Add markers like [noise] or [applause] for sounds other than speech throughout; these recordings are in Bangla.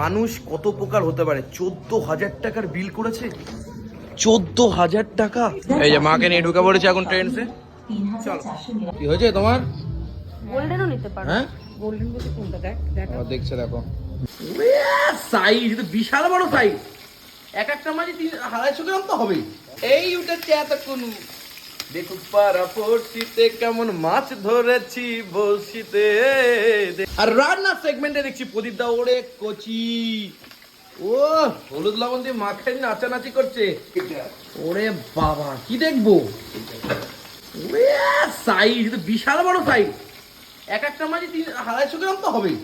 মানুষ কত প্রকার হতে পারে? চোদ্দ হাজার টাকার বিল করেছে? চোদ্দ হাজার টাকা? এই যে মাকে নিয়ে ঢুকে পড়েছে এখন ট্রেন্সে চল। কি হয়েছে তোমার? গোল্ডেনও নিতে পারো। হ্যাঁ? গোল্ডেন বলতে কোনটা? দেখ দেখ। আবার দেখছে দেখো। সাইজ তো বিশাল বড় সাইজ এক একটা মাঝে তিন আড়াইশো গ্রাম তো হবেই। এই উঠেছে এতক্ষণ। দেখুক পারা পড়শিতে কেমন মাছ ধরেছি বসিতে আর রান্নার সেগমেন্টে দেখছি প্রদীপ দা ওরে কচি। ও, হলুদ লবণ দিয়ে মাখাই নাচানাচি করছে। ওরে বাবা, কি দেখব? সাইজ বিশাল বড় সাইজ এক একটা মাঝে তিন, আড়াইশো গ্রাম তো হবেই।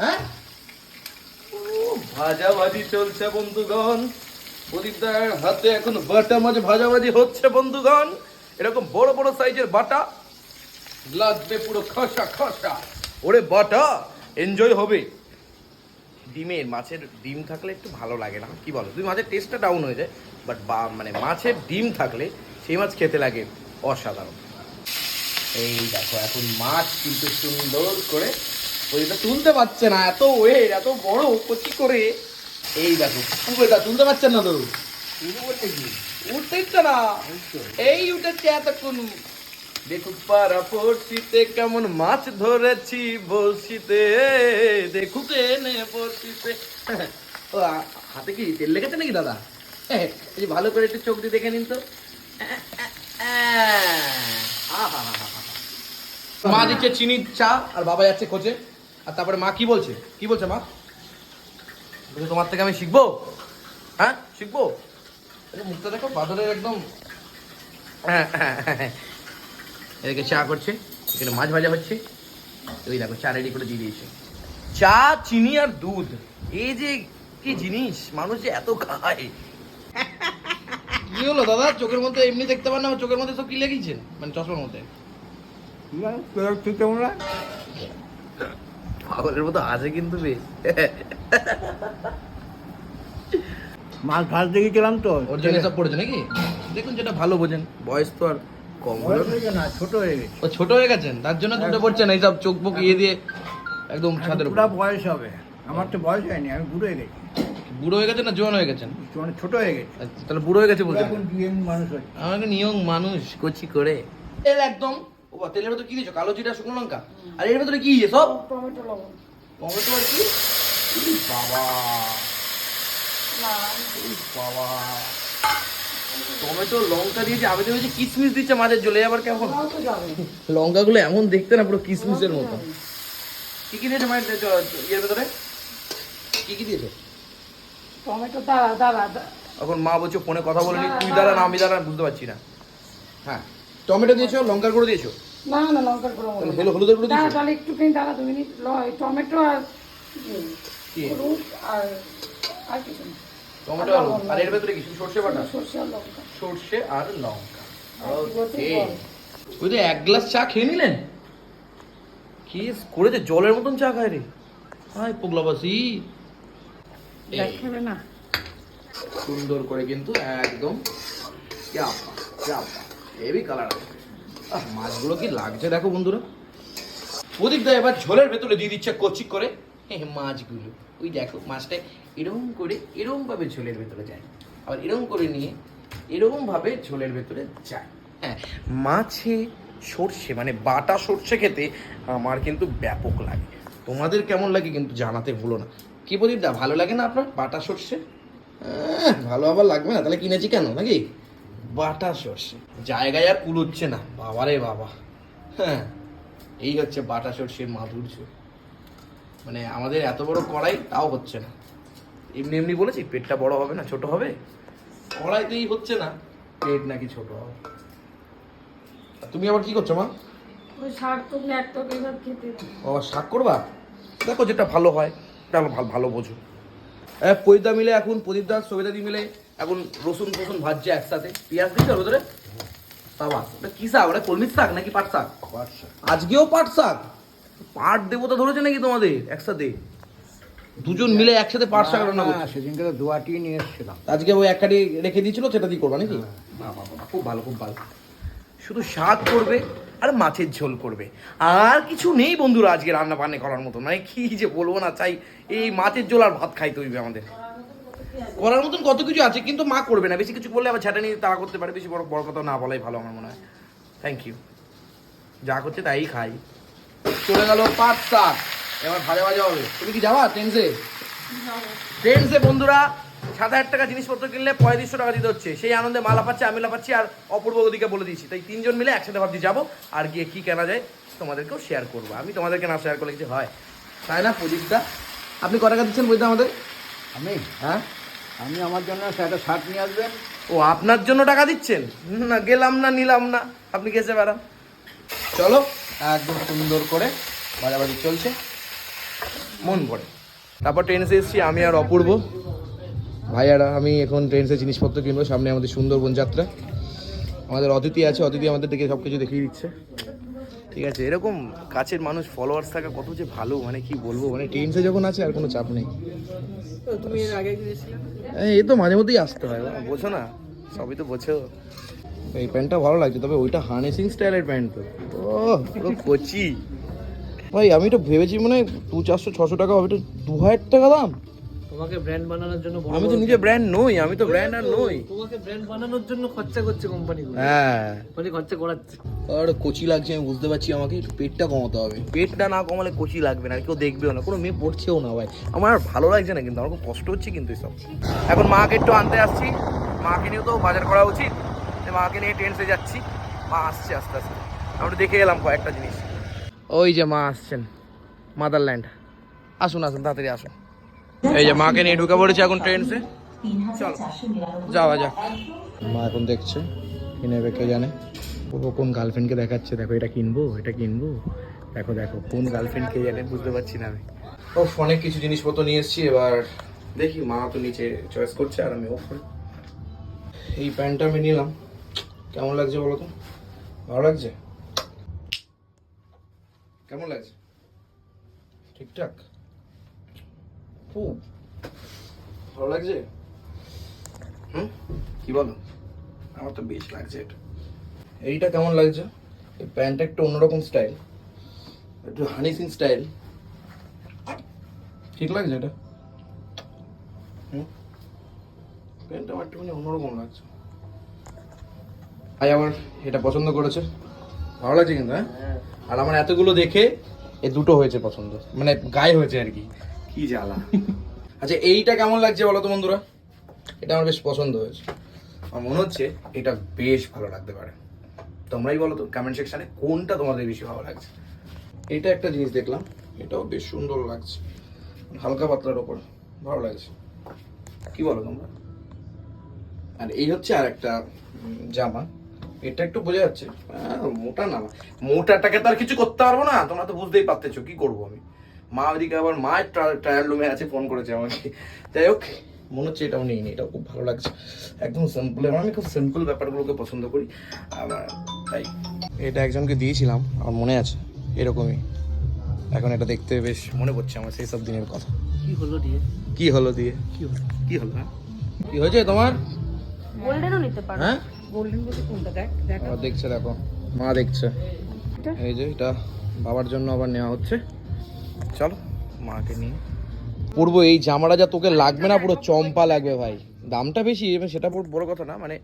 হ্যাঁ? ভাজাভাজি চলছে বন্ধুগণ। প্রদীপদার হাতে এখন বাটা মাছ ভাজাভাজি হচ্ছে বন্ধুগণ। এরকম বড় বড় সাইজের বাটা। লাগবে পুরো খসা খসা। ওরে বাটা এনজয় হবে। ডিমের মাছের ডিম থাকলে একটু ভালো লাগে না। কি বলো? তুমি মাছের টেস্টটা ডাউন হয়ে যায়। বাট বা মানে মাছের ডিম থাকলে সেই মাছ খেতে লাগে অসাধারণ। এই দেখো এখন মাছ কিন্তু সুন্দর করে ওইটা তুলতে পারছে না। এত ওয়েট এত বড় কচি করে। এই দেখো পুরোটা তুলতে পারছেন না তো উঠতে ইচ্ছে এই উঠেছে এতক্ষণ। দেখুক কেমন মাছ ধরেছি বসিতে দেখুক এনে বসিতে ও হাতে কি তেল লেগেছে নাকি দাদা? এই ভালো করে একটু চোখ দিয়ে দেখে নিন তো। মা দিচ্ছে চিনি চা আর বাবা যাচ্ছে খোঁজে। আর তারপরে মা কি বলছে? কি বলছে মা? তোমার থেকে আমি শিখব? হ্যাঁ শিখব? মুখটা দেখো বাদরের একদম হ্যাঁ, হ্যাঁ, হ্যাঁ। এদিকে চা করছে এখানে মাছ ভাজা হচ্ছে। ওই দেখো চা রেডি করে দিয়ে দিয়েছে। চা চিনি আর দুধ। এই যে কি জিনিস মানুষ যে এত খায়। কি হলো দাদা? চোখের মধ্যে এমনি দেখতে পান না চোখের মধ্যে সব কি লেগেছে? মানে চশমার মধ্যে। পাগলের মতো আছে কিন্তু বেশ। মাছ ভাত দেখে গেলাম তো। ওর জন্য সব পড়েছে নাকি? দেখুন যেটা ভালো বোঝেন। বয়স তো আর কম। না। হয়েছে না ছোট হয়ে গেছে। ও ছোট হয়ে গেছেন? তার জন্য দুটো পড়ছেন এইসব চোখ বুক ইয়ে দিয়ে একদম ছাদের পুরা বয়স হবে। আমার তো বয়স হয়নি আমি বুড়ো হয়ে গেছি। বুড়ো হয়ে গেছেন না জোয়ান হয়ে গেছেন? ছোট হয়ে গেছি। আচ্ছা, তাহলে বুড়ো হয়ে গেছে বলছেন। মানুষ আমাকে নিয়ম মানুষ। কচি করে। তেল একদম। ও বাবা, তেলের ভেতরে কি দিয়েছ? কালো জিরা শুকনো লঙ্কা? আর এর ভেতরে কি? সব? টমেটো লবণ। টমেটো আর কি? বাবা। বাবা। টমেটো লঙ্কা দিয়েছে আমি তো ভেবেছি কিসমিস দিচ্ছে মাঝে জ্বলে আবার কেমন? তাও তো যাবে লঙ্কাগুলো এমন দেখতে না পুরো কিসমিসের মতো। কি কি দিয়েছ মায়ের ইয়ের ভেতরে? কি কি দিয়েছ? টমেটো দাঁড়া দাঁড়া এখন মা বলছো ফোনে কথা বলেনি তুই দাঁড়া না আমি দাঁড়া বুঝতে পারছি না। হ্যাঁ টমেটো দিয়েছ লঙ্কার গুঁড়ো দিয়েছ? না না লঙ্কার গুঁড়ো তাহলে হলো হলুদের গুঁড়ো দাঁড়া দিয়েছ? তাহলে একটুখানি দাঁড়া দু টমেটো আর আর কিছু না। টমেটো আর আর এর ভেতরে কি? সর্ষে বাটা? সর্ষে আর লঙ্কা। সর্ষে আর লঙ্কা। আর কি বলছে ওকে ওই তো এক গ্লাস চা খেয়ে নিলেন? কি করেছে? জলের মতন চা খায় রে। হাই পোগলাবাসি। দেখাবে না। সুন্দর করে কিন্তু একদম হেভি কালার আছে। মাছগুলো কি লাগছে দেখো বন্ধুরা। প্রদীপ দা এবার ঝোলের ভেতরে দিয়ে দিচ্ছে কচি করে। হে, মাছগুলো। ওই দেখো মাছটা এরকম করে এরকম ভাবে ঝোলের ভেতরে যায়। আবার এরকম করে নিয়ে এরকম ভাবে ঝোলের ভেতরে যায়। হ্যাঁ মাছে সর্ষে মানে বাটা সর্ষে খেতে আমার কিন্তু ব্যাপক লাগে। তোমাদের কেমন লাগে কিন্তু জানাতে ভুলো না। কি প্রদীপ দা ভালো লাগে না আপনার বাটা সর্ষে? ভালো আবার লাগবে না? তাহলে কিনেছি কেন নাকি? বাটা সর্ষে। জায়গায় আর কুলোচ্ছে না। বাবারে বাবা। হ্যাঁ এই হচ্ছে বাটা সর্ষের মাধুর্য। মানে আমাদের এত বড় কড়াই তাও হচ্ছে না। এমনি এমনি বলেছি পেটটা বড় হবে না ছোট হবে? কড়াইতেই হচ্ছে না। পেট নাকি ছোট হবে? আর তুমি আবার কি করছ মা? ওই শাক তো খেতে। ও শাক করবা? দেখো যেটা ভালো হয় এটা ভালো ভালো বোঝো। হ্যাঁ পরিদা মিলে এখন প্রদীপ দাস সবিতা দি মিলে এখন রসুন ফসুন ভাজছে একসাথে। পেঁয়াজ দিচ্ছে ওর ভেতরে? বাবা ওটা কি শাক? ওটা কলমির শাক নাকি পাট শাক। আজকেও পাট শাক? পাট দেবতা ধরেছে নাকি তোমাদের একসাথে? দুজন মিলে একসাথে পাট শাক রান্না করছে। সেদিনকে তো দুয়াটি নিয়ে এসেছিলাম। আজকে ওই এক কাটি রেখে দিয়েছিল সেটা দিয়ে করবা নাকি? বাহ, খুব ভালো খুব ভালো। শুধু শাক করবে আর মাছের ঝোল করবে। আর কিছু নেই বন্ধুরা আজকে রান্না বান্না করার মতো মানে কি যে বলব না চাই এই মাছের ঝোল আর ভাত খাইতে হইবে আমাদের। করার মতন কত কিছু আছে কিন্তু মা করবে না। বেশি কিছু করলে আবার ঝাঁটা নিয়ে তাড়া করতে পারে। বেশি বড় বড় কথা না বলাই ভালো আমার মনে হয়। থ্যাংক ইউ যা করছে তাই খাই। চলে গেল পাঁচ শাক এবার ভাজা ভাজা হবে। তুমি কি যাবা ট্রেনসে? ট্রেনসে বন্ধুরা সাত হাজার টাকা জিনিসপত্র কিনলে পঁয়ত্রিশশো টাকা দিতে হচ্ছে। সেই আনন্দে মালা পাচ্ছে আমি লাপাচ্ছি আর অপূর্ব ওদিকে বলে দিচ্ছি তাই তিনজন মিলে একসাথে ভাবছি যাব আর গিয়ে কি কেনা যায় তোমাদেরকেও শেয়ার করব। আমি তোমাদেরকে না শেয়ার করলে কিছু হয়। তাই না প্রদীপদা? আপনি ক টাকা দিচ্ছেন বলতে আমাদের? আমি? হ্যাঁ? আমি আমার জন্য একটা শার্ট নিয়ে আসবেন। ও আপনার জন্য টাকা দিচ্ছেন? না গেলাম না নিলাম না। আপনি গেছে বেড়ান চলো। একদম সুন্দর করে বাজাবাজি চলছে। মন ভরে। তারপর ট্রেনসে এসেছি আমি আর অপূর্ব। ভাই আর আমি এখন ট্রেনসে জিনিসপত্র কিনবো সামনে আমাদের সুন্দরবন যাত্রা। আমাদের অতিথি আছে অতিথি আমাদের দিকে সব কিছু দেখিয়ে দিচ্ছে। ঠিক আছে এরকম কাছের মানুষ ফলোয়ার্স থাকা কত যে ভালো মানে কি বলব মানে ট্রেনসে যখন আছে আর কোনো চাপ নেই। তুমি এর আগে এই তো মাঝে মধ্যেই আসতে হয় বোঝো না সবই তো বোঝো। এই প্যান্টটা ভালো লাগছে তবে ওইটা হার্নেসিং স্টাইলের প্যান্ট তো। ও পুরো কচি। ভাই আমি তো ভেবেছি মানে দু চারশো ছশো টাকা হবে তো দু হাজার টাকা দাম। তোমাকে ব্র্যান্ড বানানোর জন্য আমি তো নিজে ব্র্যান্ড নই আমি তো ব্র্যান্ড আর নই। তোমাকে ব্র্যান্ড বানানোর জন্য খরচা করছে কোম্পানিগুলো হ্যাঁ। মানে খরচা করাচ্ছে। আর কচি লাগছে আমি বুঝতে পারছি আমাকে একটু পেটটা কমাতে হবে। পেটটা না কমালে কচি লাগবে না কেউ দেখবেও না কোনো মেয়ে পড়ছেও না ভাই। আমার আর ভালো লাগছে না কিন্তু আমার খুব কষ্ট হচ্ছে কিন্তু এসব। এখন মাকে একটু আনতে আসছি মাকে নিয়েও তো বাজার করা উচিত। মাকে নিয়ে ট্রেনসে যাচ্ছি। মা আসছে আস্তে আস্তে। আমরা দেখে গেলাম কয়েকটা জিনিস। ওই যে মা আসছেন মাদারল্যান্ড আসুন আসুন, তাড়াতাড়ি আসুন। এই যে মাকে নিয়ে ঢুকে পড়েছে এখন ট্রেনসে চলো, যাওয়া যাক। মা এখন দেখছে, কি নেবে কে জানে। ও কোন গার্লফ্রেন্ডকে দেখাচ্ছে, দেখো এটা কিনবো এটা কিনবো। দেখো দেখো, কোন গার্লফ্রেন্ড কে জানে, বুঝতে পারছি না আমি। ও অনেক কিছু জিনিসপত্র নিয়ে এসেছি, এবার দেখি মা তো নিচে চয়েস করছে, আর আমি ওপরে এই প্যান্টটা আমি নিলাম। কেমন লাগছে বলো তো? ভালো লাগছে? কেমন লাগছে? ঠিকঠাক? খুব। ভালো লাগছে? হুম? কি বলো? আমার তো বেশ লাগছে এটা। এইটা কেমন লাগছে? এই প্যান্টটা একটু অন্যরকম স্টাইল। একটু হানি সিং স্টাইল। ঠিক লাগছে এটা? হুম? প্যান্টটা আমার একটুখানি অন্যরকম লাগছে। ভাই আমার এটা পছন্দ করেছে। ভালো লাগছে কিন্তু হ্যাঁ? আর আমার এতগুলো দেখে এ দুটো হয়েছে পছন্দ। মানে গায়ে হয়েছে আর কি। কি জ্বালা। [laughs] আচ্ছা এইটা কেমন লাগছে বলো তো বন্ধুরা? এটা আমার বেশ পছন্দ হয়েছে। আমার মনে হচ্ছে এটা বেশ ভালো লাগতে পারে। তোমরাই বলো তো কমেন্ট সেকশনে কোনটা তোমাদের বেশি ভালো লাগছে। এটা একটা জিনিস দেখলাম এটাও বেশ সুন্দর লাগছে। হালকা পাতলার ওপর ভালো লাগছে। কি বলো তোমরা? আর এই হচ্ছে আর একটা জামা। এটা একটু বোঝা যাচ্ছে। আহ, মোটা না। মোটাটাকে তো আর কিছু করতে পারব না। তোমরা তো বুঝতেই পারতেছো কি করব আমি? মা ওদিকে আবার মায়ের ট্রায়াল রুমে আছে ফোন করেছে আমাকে। যাই হোক মনে হচ্ছে এটাও নেই এটাও খুব ভালো লাগছে। একদম সিম্পল আমি খুব সিম্পল ব্যাপারগুলোকে পছন্দ করি। আবার তাই। এটা একজনকে দিয়েছিলাম আমার মনে আছে এরকমই। এখন এটা দেখতে বেশ মনে পড়ছে আমার সেই সব দিনের কথা। কি হলো দিয়ে? কি হলো দিয়ে? কি হলো? কি হলো হ্যাঁ? কি হয়েছে তোমার? গোল্ডেনও নিতে পারো। হ্যাঁ? গোল্ডেন বলতে কোনটা? দেখ দেখ। দেখছে দেখো। মা দেখছে। এই যে এটা বাবার জন্য আবার নেওয়া হচ্ছে। চলো মাকে নিয়ে। পরবো এই জামাটা যা তোকে লাগবে না পুরো চম্পা লাগবে ভাই। দামটা বেশি এবার সেটা পুরো বড় কথা না মানে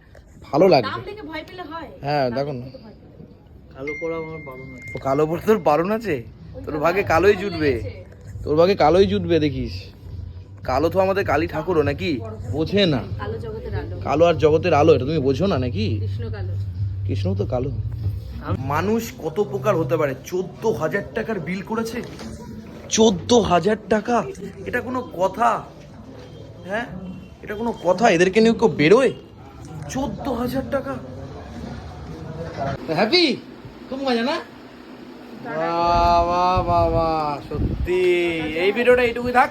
ভালো লাগবে। দাম দেখে ভয় পেলে হয়। হ্যাঁ দেখো না। কালো করা আমার বারণ আছে। তো কালো পরে তোর বারণ আছে? তোর ভাগে কালোই জুটবে। তোর ভাগে কালোই জুটবে দেখিস। কালো তো আমাদের কালী ঠাকুরও নাকি? বোঝে না। কালো আর জগতের আলো এটা তুমি বোঝো না নাকি? কৃষ্ণ কৃষ্ণ তো কালো। মানুষ কত প্রকার হতে পারে? চোদ্দ হাজার টাকার বিল করেছে? চোদ্দ হাজার টাকা? এটা কোনো কথা? হ্যাঁ? এটা কোনো কথা? এদেরকে নিয়ে কেউ বেরোয়? চোদ্দ হাজার টাকা? হ্যাপি? খুব মজা না? বাবা বাবা সত্যি। এই ভিডিওটা এইটুকুই থাক।